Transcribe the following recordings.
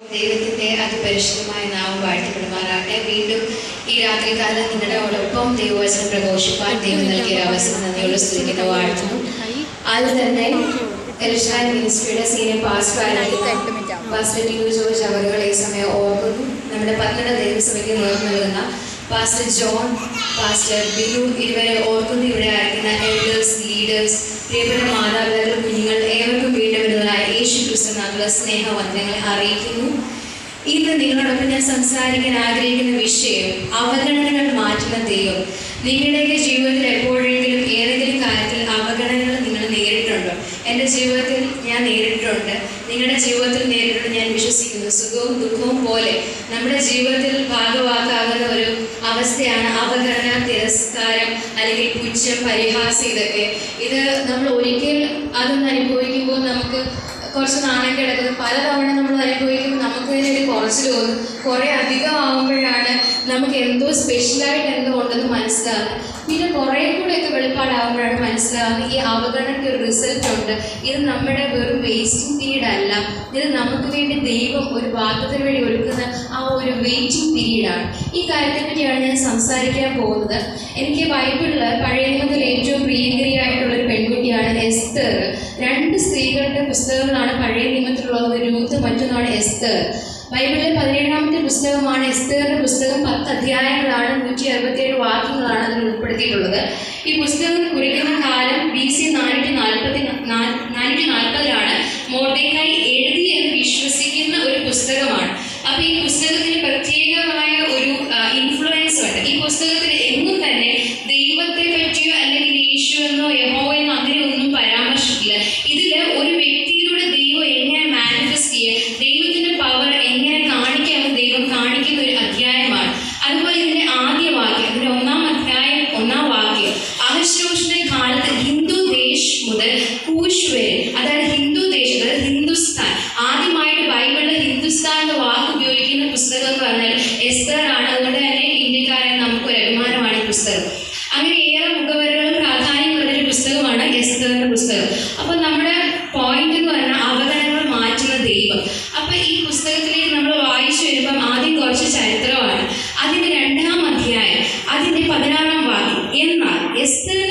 ദൈവത്തിന്റെ അതിപരിശുദ്ധമായ നാമം വാഴ്ത്തിപ്പെടുമാറാകട്ടെ. വീണ്ടും ഈ രാത്രികാലം നിങ്ങളുടെ ഒപ്പം ദൈവവചനം പ്രഘോഷിപ്പാൻ ദൈവം നൽകിയ അവസരം നന്ദിയോട് സ്തുതിക്കുന്ന. വാഴ്ത്തുന്നു. ആദ്യം തന്നെ മിനിസ്ട്രിയുടെ സീനിയർ പാസ്റ്റർ ജോർജ് അവരുകൾ ഈ സമയം ഓർക്കുന്നു. നമ്മുടെ പത്തനംതിട്ട ദൈവസഭയ്ക്ക് നേർന്നു നൽകുന്ന പാസ്റ്റർ ജോൺ പാസ്റ്റർ ബിനു ഇരുവരെ ഓർക്കുന്നു. ഇവിടെ ആയിരിക്കുന്ന എൽഡേഴ്സ് ലീഡേഴ്സ് പ്രിയപ്പെട്ട മാതാപിതാക്കൾ യേശു സ്നേഹ വന്ദനങ്ങളെ അറിയിക്കുന്നു. ഇന്ന് നിങ്ങളോടൊപ്പം ഞാൻ സംസാരിക്കാൻ ആഗ്രഹിക്കുന്ന വിഷയം അവഗണനകൾ മാറ്റുന്ന ദൈവം. നിങ്ങളുടെയൊക്കെ ജീവിതത്തിൽ എപ്പോഴെങ്കിലും ഏതെങ്കിലും കാര്യത്തിൽ അവഗണനകൾ നിങ്ങൾ നേരിട്ടുണ്ടോ എന്റെ ജീവിതത്തിൽ ഞാൻ നേരിട്ടിട്ടുണ്ട്. നിങ്ങളുടെ ജീവിതത്തിൽ നേരിട്ടുണ്ട് ഞാൻ വിശ്വസിക്കുന്നു. സുഖവും ദുഃഖവും പോലെ നമ്മുടെ ജീവിതത്തിൽ ഭാഗവാക്കാകുന്ന ഒരു അവസ്ഥയാണ് അവഗണന തിരസ്കാരം അല്ലെങ്കിൽ പുച്ഛം പരിഹാസം ഇതൊക്കെ. ഇത് നമ്മൾ ഒരിക്കൽ അതൊന്ന് അനുഭവിക്കുമ്പോൾ നമുക്ക് കുറച്ച് നാണം കിടക്കുന്നത് പലതവണ നമ്മൾ അനുഭവിക്കുമ്പോൾ നമുക്ക് തന്നെ ഒരു കുറച്ച് തോന്നും. കുറേ അധികം ആകുമ്പോഴാണ് നമുക്ക് എന്തോ സ്പെഷ്യലായിട്ട് എന്തോ ഉണ്ടെന്ന് മനസ്സിലാകുന്നത്. പിന്നെ കുറേ കൂടെയൊക്കെ വെളിപ്പാടാകുമ്പോഴാണ് മനസ്സിലാകുന്നത് ഈ അവഗണനയ്ക്ക് ഒരു റിസൾട്ട് ഉണ്ട്. ഇത് നമ്മുടെ വെറും വേസ്റ്റിംഗ് പീരീഡ് അല്ല. ഇത് നമുക്ക് വേണ്ടി ദൈവം ഒരു വാഗ്ദത്തിന് വേണ്ടി ഒരുക്കുന്ന ആ ഒരു വെയിറ്റിംഗ് പീരീഡാണ് ഈ കാര്യത്തെ പറ്റിയാണ് ഞാൻ സംസാരിക്കാൻ പോകുന്നത്. എനിക്ക് ബൈബിളിൽ പഴയ നിയമത്തിൽ ഏറ്റവും പ്രിയങ്കരിയായിട്ടുള്ള ഒരു പെൺകുട്ടിയാണ് എസ്തർ. രണ്ട് സ്ത്രീകളുടെ പുസ്തകങ്ങളാണ് പഴയ നിയമത്തിലുള്ളത്. രൂത്ത് മറ്റൊന്നാണ് എസ്തർ. ബൈബിളിലെ പതിനേഴാമത്തെ പുസ്തകമാണ് എസ്തേറിന്റെ പുസ്തകം പത്ത് അധ്യായങ്ങളാണ്. നൂറ്റി അറുപത്തിയേഴ് വാക്യങ്ങളാണ് അതിൽ ഉൾപ്പെടുത്തിയിട്ടുള്ളത്. ഈ പുസ്തകം കുറിക്കുന്ന കാലം ബി സി നാനൂറ്റി നാൽപ്പത്തി നാനൂറ്റി നാൽപ്പതിലാണ് മോർഡേക്കായി എഴുതി എന്ന് വിശ്വസിക്കുന്ന ഒരു പുസ്തകമാണ്. അപ്പോൾ ഈ പുസ്തകത്തിന് പ്രത്യേകമായ ഒരു ഇൻഫ്ലുവൻസ് ഉണ്ട്. ഈ പുസ്തകത്തിന് എങ്ങും பதினாறாம் வாரம் என்னால் எஸ்தர்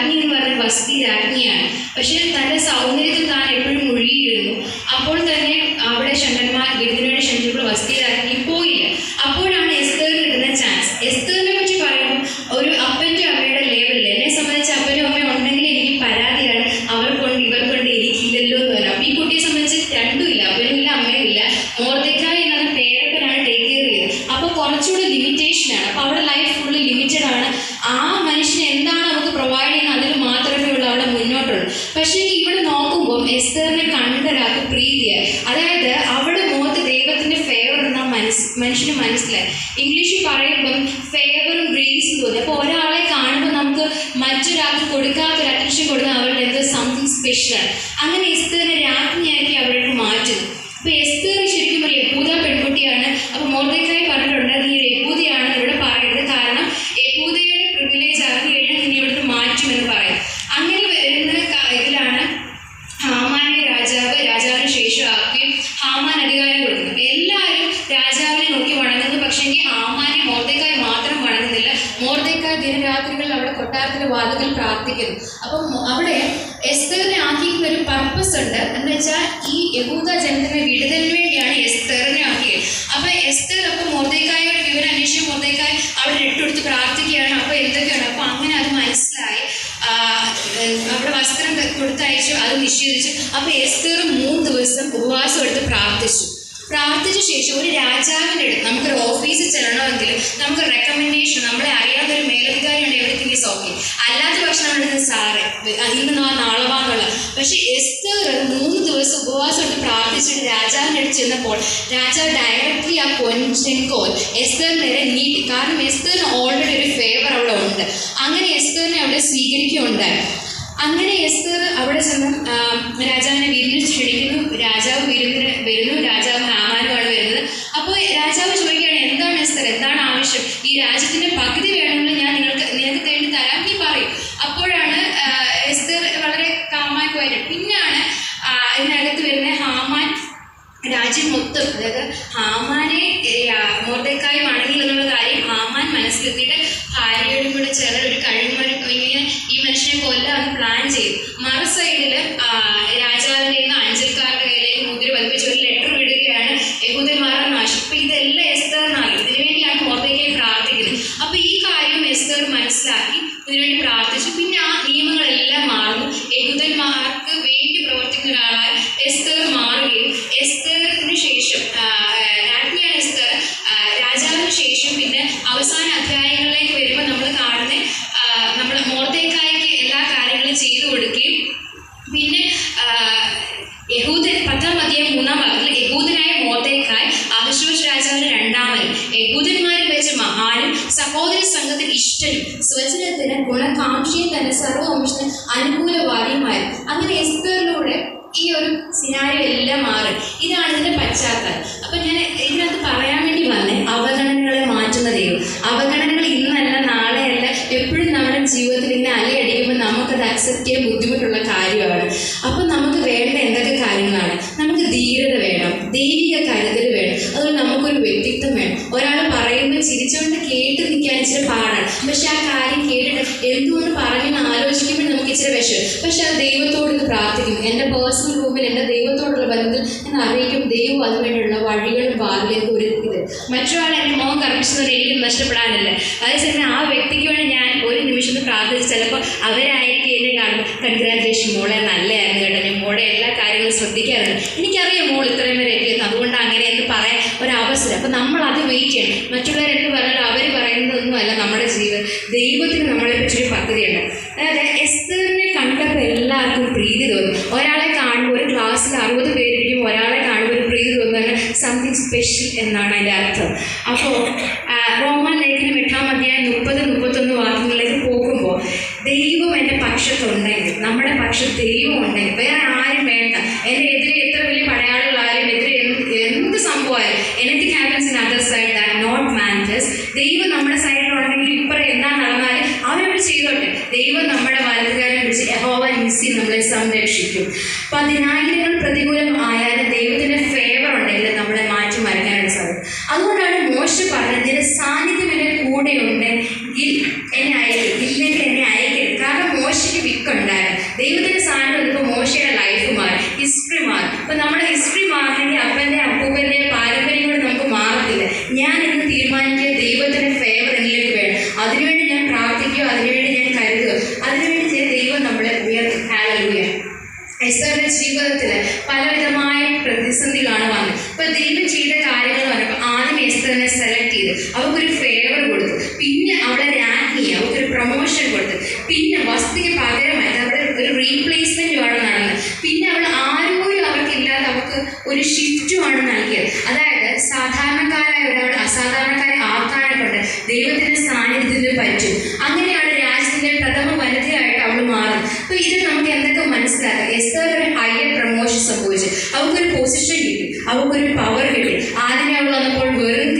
രാജ്ഞി എന്ന് പറഞ്ഞ വസതി രാജ്ഞിയാണ്. പക്ഷെ തന്റെ സൗന്ദര്യത്തിൽ താൻ എപ്പോഴും മുഴുകിയിരുന്നു. അപ്പോൾ തന്നെ അവിടെ ഷണ്ടന്മാർ ഗിരിജനയുടെ ക്ഷണിച്ചപ്പോൾ വസതി രാജ്ഞി പോയില്ല. അപ്പോഴാണ് എസ്തേറിന് കിട്ടുന്ന ചാൻസ് എസ്തേറിനെ പറ്റി പറയുമ്പോൾ ഒരു അപ്പന്റെ അമ്മയുടെ ലേവലിൽ എന്നെ സംബന്ധിച്ച് അപ്പനും അമ്മയും ഉണ്ടെങ്കിൽ എനിക്ക് പരാതിയാണ്. അവർക്കുണ്ട് ഇവർക്കുണ്ട് എനിക്കില്ലല്ലോ എന്ന് പറയാം. ഈ കുട്ടിയെ സംബന്ധിച്ച് രണ്ടുമില്ല ഇല്ല അമ്മയും ഇല്ല. മോർദക്കായി എന്ന പേരപ്പനാണ് ടേക്ക് കെയർ ചെയ്തത് അപ്പൊ കുറച്ചുകൂടി ലിമിറ്റേഷൻ ആണ്. അപ്പൊ അവിടെ ലൈഫ് ഫുള്ള് ലിമിറ്റഡ് ആണ്. ആ മനുഷ്യന് എന്താണ് നമുക്ക് പ്രൊവൈഡ് ചെയ്യുന്നത് അതിൽ മാത്രമേ ഉള്ളൂ അവിടെ മുന്നോട്ടുള്ളൂ പക്ഷേ ഇവിടെ നോക്കുമ്പോൾ എസ്തറിനെ കണ്ടൊരാൾക്ക് പ്രീതിയായി അതായത് അവിടെ മുഖത്ത് ദൈവത്തിന്റെ ഫേവർ എന്നാ മനസ് മനുഷ്യന് മനസ്സിലായി. ഇംഗ്ലീഷിൽ പറയുമ്പം ഫേവറും ഗ്രേസും തോന്നി. അപ്പോൾ ഒരാളെ കാണുമ്പോൾ നമുക്ക് മറ്റൊരാൾക്ക് കൊടുക്കാത്തൊരു അറ്റൻഷൻ കൊടുക്കുന്ന അവരുടെ എന്തോ സംതിങ് സ്പെഷ്യൽ അങ്ങനെ എസ്തറിനെ രാജ്ഞിയാക്കി അവരുടെ മാറ്റുന്നു അപ്പോൾ എസ്തേർ ശരിക്കും ഒരു യഹൂദ പെൺകുട്ടിയാണ്. അപ്പോൾ മോർദക്കായി പറഞ്ഞിട്ടുണ്ട് നീ ഒരു യഹൂദിയാണ് ഇവിടെ പറയരുത്. കാരണം യഹൂദയുടെ പ്രിവിലേജ് അറിഞ്ഞു കഴിഞ്ഞാൽ നിന്നെ ഇവിടുന്ന് മാറ്റുമെന്ന് പറയും. അങ്ങനെ വരുന്ന ഇതിലാണ് ഹാമാനെ രാജാവ് രാജാവിന് ശേഷം ആക്കുകയും ഹാമാൻ അധികാരം കൊടുക്കുന്നു അപ്പൊ പക്ഷെങ്കിൽ ആമാനി മോർദേക്കായി മാത്രം വണങ്ങുന്നില്ല മോർദക്കായി ദിനരാത്രികളിൽ അവിടെ കൊട്ടാരത്തിന്റെ വാതുകൾ പ്രാർത്ഥിക്കുന്നു. അപ്പം അവിടെ എസ്തറിനെ ആക്കിയിരിക്കുന്ന ഒരു പർപ്പസ് ഉണ്ട്. എന്ന് വെച്ചാൽ ഈ യഹൂദ ജനത്തിന്റെ വിടുതലിന് വേണ്ടിയാണ് എസ്തറിനെ ആക്കിയത്. അപ്പൊ എസ്തർ അപ്പൊ മോർദേക്കായോട് വിവരം അന്വേഷിച്ച് മോർദേക്കായ് അവിടെ ഇട്ടുകൊടുത്ത് പ്രാർത്ഥിക്കുകയാണ്. അപ്പൊ എന്തൊക്കെയാണ്? അപ്പൊ അങ്ങനെ അത് മനസ്സിലായി. അവിടെ വസ്ത്രം കൊടുത്തയച്ചു. അത് നിഷേധിച്ചു. അപ്പൊ എസ്തർ മൂന്ന് ദിവസം ഉപവാസം എടുത്ത് പ്രാർത്ഥിച്ചു. പ്രാർത്ഥിച്ച ശേഷം ഒരു രാജാവിന്റെ അടുത്ത് നമുക്കൊരു ഓഫീസിൽ ചെല്ലണമെങ്കിൽ നമുക്ക് റെക്കമെൻഡേഷൻ നമ്മളെ അറിയാത്ത ഒരു മേലധികാരി ഉണ്ട് എവറിത്തിങ് ഈസ് ഓക്കെ. അല്ലാത്ത പക്ഷെ നമ്മുടെ സാറ് ഇന്ന് നാ നാളെ വാന്നുള്ള പക്ഷെ എസ്തർ മൂന്ന് ദിവസം ഉപവാസം എടുത്ത് പ്രാർത്ഥിച്ചിട്ട് രാജാവിന്റെ അടുത്ത് ചെന്നപ്പോൾ രാജാവ് ഡയറക്റ്റ്ലി ആ കൊഞ്ചെങ്കോൽ എസ്തർ നേരെ നീട്ടി. കാരണം എസ്തറിന് ഓൾറെഡി ഒരു ഫേവർ അവിടെ ഉണ്ട്. അങ്ങനെ എസ്തറിനെ അവിടെ സ്വീകരിക്കുകയുണ്ടായി. അങ്ങനെ എസ്തർ അവിടെ ചെന്ന് രാജാവിനെ വീട്ടിൽ ക്ഷണിക്കുന്നു. രാജാവ് വീരുവിന് വരുന്നു. രാജാവ് ആമാനുമാണ് വരുന്നത്. അപ്പോൾ രാജാവ് ചോദിക്കുകയാണ് എന്താണ് എസ്തർ എന്താണ് ആവശ്യം? ഈ രാജ്യത്തിന്റെ പകുതി വേണമെങ്കിൽ ഞാൻ നിങ്ങൾ മുദ്ര ഒരു ലെറ്റർ വിടുകയാണ് യഹൂദന്മാരെ നാശം. അപ്പൊ ഇതെല്ലാം എസ്തറിനാണ് ഇതിനുവേണ്ടിയാണ് മോർദേക്കായി പ്രാർത്ഥിക്കുന്നത് അപ്പൊ ഈ കാര്യം എസ്തർ മനസ്സിലാക്കി ഇതിനുവേണ്ടി പ്രാർത്ഥിച്ചു പിന്നെ ആ നിയമങ്ങളെല്ലാം മാറുന്നു യഹൂദന്മാർക്ക് വേണ്ടി പ്രവർത്തിക്കുന്ന ഒരാളായി എസ്തർ മാറുകയും എസ്തറിന് ശേഷം ആ, രാജ്ഞിയാണ് എസ്തർ ആ, രാജാവിന് ശേഷം പിന്നെ അവസാന അധ്യായങ്ങളിലേക്ക് വരുമ്പോൾ നമ്മൾ കാണുന്ന നമ്മൾ മോർദേക്കായ്ക്ക് എല്ലാ കാര്യങ്ങളും ചെയ്തു കൊടുക്കുകയും പിന്നെ ആ, യഹൂദൻ പത്താം അധ്യായം മൂന്നാം ഭാഗത്തിൽ യഹൂദനായ മോർദേക്കായ് അഹശ്വസ് രാജാവിന് രണ്ടാമൻ യഹൂദന്മാരിൽ വെച്ച് മഹാനും സഹോദര സംഘത്തിൽ ഇഷ്ടനും സ്വജനത്തിന് ഗുണകാംക്ഷിയും തന്നെ സർവവംശത്തിന് അനുകൂലവാദിയുമായിരുന്നു അങ്ങനെ എസ്തറിലൂടെ ഈ ഒരു സിനാരിയോ എല്ലാം മാറും. ഇതാണ് ഇതിന്റെ പശ്ചാത്തലം. അപ്പൊ ഞാൻ ഇതിനകത്ത് പറയാൻ വേണ്ടി വന്നേ അവഗണനകളെ മാറ്റുന്ന ദൈവം. അവഗണനകൾ ഇന്നല്ല നാളെയല്ല എപ്പോഴും നമ്മുടെ ജീവിതത്തിൽ ഇങ്ങനെ അലയടിക്കുമ്പോൾ നമുക്കത് അക്സെപ്റ്റ് ചെയ്യാൻ ബുദ്ധിമുട്ടുള്ള കാര്യമാണ്. അപ്പൊ നമുക്ക് വേണ്ട എന്തൊക്കെ കാര്യങ്ങളാണ്? നമുക്ക് ധീരത വേണം ദൈവിക കരുതൽ വേണം അതുപോലെ നമുക്കൊരു വ്യക്തിത്വം വേണം. ഒരാൾ പറയുമ്പോൾ ചിരിച്ചുകൊണ്ട് കേട്ട് നിൽക്കാൻ ഇച്ചിരി പാടാണ്. പക്ഷെ ആ കാര്യം കേട്ടിട്ട് എന്തുകൊണ്ട് പറയുന്ന ആലോചിക്കുമ്പോൾ ഇച്ചിരി വിഷം പക്ഷെ ആ ദൈവത്തോട് പ്രാർത്ഥിക്കും എന്റെ പേഴ്സണൽ റൂമിൽ എന്റെ ദൈവത്തോടുള്ള ബന്ധത്തിൽ ഞാൻ അറിയിക്കും ദൈവം അതിനുവേണ്ടിയുള്ള വഴികളും വാതിലേക്ക് ഒരുക്കിയത് മറ്റൊരാൾ എന്റെ മോൻ കറക്റ്റ് എനിക്ക് നഷ്ടപ്പെടാനില്ല. അതേസമയം ആ വ്യക്തിക്ക് വേണ്ടി ഞാൻ ഒരു നിമിഷം പ്രാർത്ഥിച്ച് ചിലപ്പോൾ അവരായിരിക്കും എന്നെ കാണുമ്പോൾ കൺഗ്രാജുലേഷൻ മോളെ നല്ലതായിരുന്നു കേട്ടോ. ഞാൻ മോളെ എല്ലാ കാര്യങ്ങളും ശ്രദ്ധിക്കാറുണ്ട്. എനിക്കറിയാം മോൾ ഇത്രയും വരെ എത്തിയെന്ന്. അതുകൊണ്ട് അങ്ങനെ എന്ന് പറയാൻ ഒരവസരം. അപ്പം നമ്മൾ അത് വെയിറ്റ് ചെയ്യണം. മറ്റുള്ളവരെന്ന് പറഞ്ഞാൽ അവർ പറയുന്നതൊന്നുമല്ല നമ്മുടെ ജീവിതം ദൈവത്തിന് നമ്മളെ പറ്റിയൊരു പദ്ധതിയുണ്ട്. അതായത് കണ്ടപ്പോൾ എല്ലാവർക്കും പ്രീതി തോന്നും. ഒരാളെ കാണുമ്പോൾ ഒരു ക്ലാസ്സിൽ അറുപത് പേരിരിക്കും ഒരാളെ കാണുമ്പോൾ ഒരു പ്രീതി തോന്നുന്നത് സംതിങ് സ്പെഷ്യൽ എന്നാണ് അതിന്റെ അർത്ഥം. അപ്പോൾ റോമൻ ലേഖനം എട്ടാം അധ്യായം മുപ്പത് മുപ്പത്തൊന്ന് വാക്യങ്ങളിലേക്ക് പോകുമ്പോൾ ദൈവം എന്റെ പക്ഷത്തുണ്ടെങ്കിൽ നമ്മുടെ പക്ഷത്ത് ദൈവം ഉണ്ടെങ്കിൽ വേറെ ആരും വേണ്ട. എന്റെ എതിരെ എത്ര വലിയ പടയാളികളായാലും എതിരെ എന്ത് സംഭവമായാലും anything happens in other side that not matters ദൈവം നമ്മുടെ സൈഡിലുണ്ടെങ്കിൽ ഇപ്പറ എന്താ നടന്നാലും അവരവർ ചെയ്തോട്ടെ. ദൈവം നമ്മുടെ വലതുകാരം നമ്മളെ സംരക്ഷിക്കും. പതിനായിരങ്ങൾ പ്രതികൂലം ആയാലും ദൈവത്തിന്റെ ഫേവർ ഉണ്ടെങ്കിൽ നമ്മളെ മാറ്റി മറിക്കാനായിട്ട് സാധിക്കും അതുകൊണ്ടാണ് മോശ പറഞ്ഞത് നിന്റെ സാന്നിധ്യം കൂടെ ഉണ്ട്. എന്നെ അയക്കും. ഇല്ലെങ്കിൽ എന്നെ അയക്കരുത്. കാരണം മോശയ്ക്ക് വിക്കുണ്ടായിരുന്നു. ദൈവത്തിന്റെ സാന്നിധ്യം ഇപ്പോൾ മോശയുടെ ലൈഫ് മാറി. ഹിസ്റ്ററി മാറി. ഇപ്പൊ നമ്മുടെ ഹിസ്റ്ററി മാറണമെങ്കിൽ അപ്പന്റെ അപ്പൂപ്പന്റെ പാരമ്പര്യം കൂടെ നമുക്ക് മാറത്തില്ല. ഞാൻ ഇന്ന് തീരുമാനിക്കുക ദൈവത്തിന്റെ ഫേവർ എന്നിലേക്ക് വേണം അതിനുവേണ്ടി അവൾക്കൊരു ഫേവർ കൊടുത്തു. പിന്നെ അവളെ രാജ്ഞി അവൾക്കൊരു പ്രൊമോഷൻ കൊടുത്തു. പിന്നെ വസ്തുക്ക് പകരമായി അവിടെ ഒരു റീപ്ലേസ്മെന്റുമാണ് നടന്നത് പിന്നെ അവൾ ആരും പോലും അവർക്കില്ലാതെ അവൾക്ക് ഒരു ഷിഫ്റ്റുമാണ് നൽകിയത്. അതായത് സാധാരണക്കാരായ ഒരാൾ അസാധാരണക്കാരെ ആക്കാനെ കൊണ്ട് ദൈവത്തിന്റെ സാന്നിധ്യത്തിന് പറ്റും. അങ്ങനെയാണ് രാജ്യത്തിന്റെ പ്രഥമ വനിതയായിട്ട് അവൾ മാറുന്നത്. അപ്പൊ ഇത് നമുക്ക് എന്തൊക്കെ മനസ്സിലാക്കാം? എസ്തർ ഒരു ഹയർ പ്രൊമോഷൻ സംഭവിച്ചു അവൾക്കൊരു പൊസിഷൻ കിട്ടി. അവൾക്കൊരു പവർ കിട്ടി. ആദ്യമേ അവൾ വന്നപ്പോൾ വെറും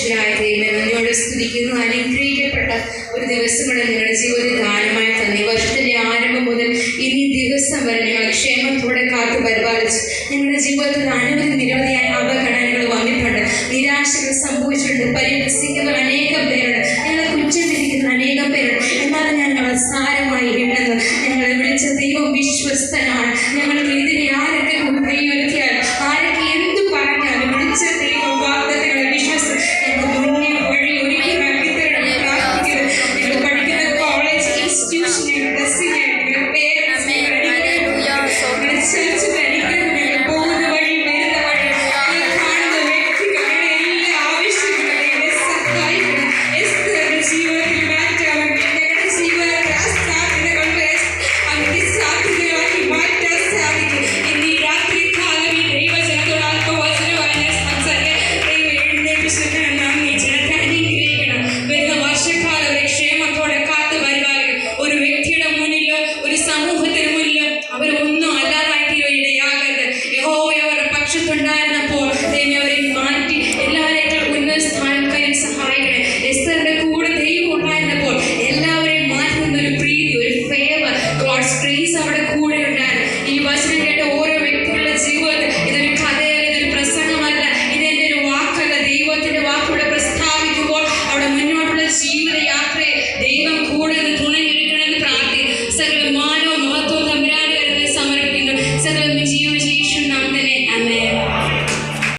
പരിശുദ്ധനായ ദൈവം നിങ്ങളോട് സ്തുതിക്കുന്നു. അനുഗ്രഹിക്കപ്പെട്ട ഒരു ദിവസം കൂടെ നിങ്ങളുടെ ജീവിതത്തിൽ ദാനമായി തന്നെ. വർഷത്തിന്റെ ആരംഭം മുതൽ ഇനി ദിവസം വരെ നിങ്ങൾ ക്ഷേമത്തോടെ കാത്തു പരിപാലിച്ച് നിങ്ങളുടെ ജീവിതത്തിൽ അനവധി നിരവധിയായ അപകടങ്ങൾ വന്നിട്ടുണ്ട്. നിരാശകൾ സംഭവിച്ചിട്ടുണ്ട്. പരിഹസിക്കുന്ന അനേകം പേരുണ്ട്. ഞങ്ങളെ കുറ്റം വിധിക്കുന്ന അനേകം പേരുണ്ട്. എന്നാലും ഞങ്ങൾ സാരമായി ഇടുന്നത് ഞങ്ങളെ വിളിച്ച ദൈവം വിശ്വസ്തനാണ്. ഞങ്ങൾക്ക് കോഴ്സ് ട്രീസ് അവിടെ കൂടെ ഉണ്ടായിരുന്നു. ഈ വചനം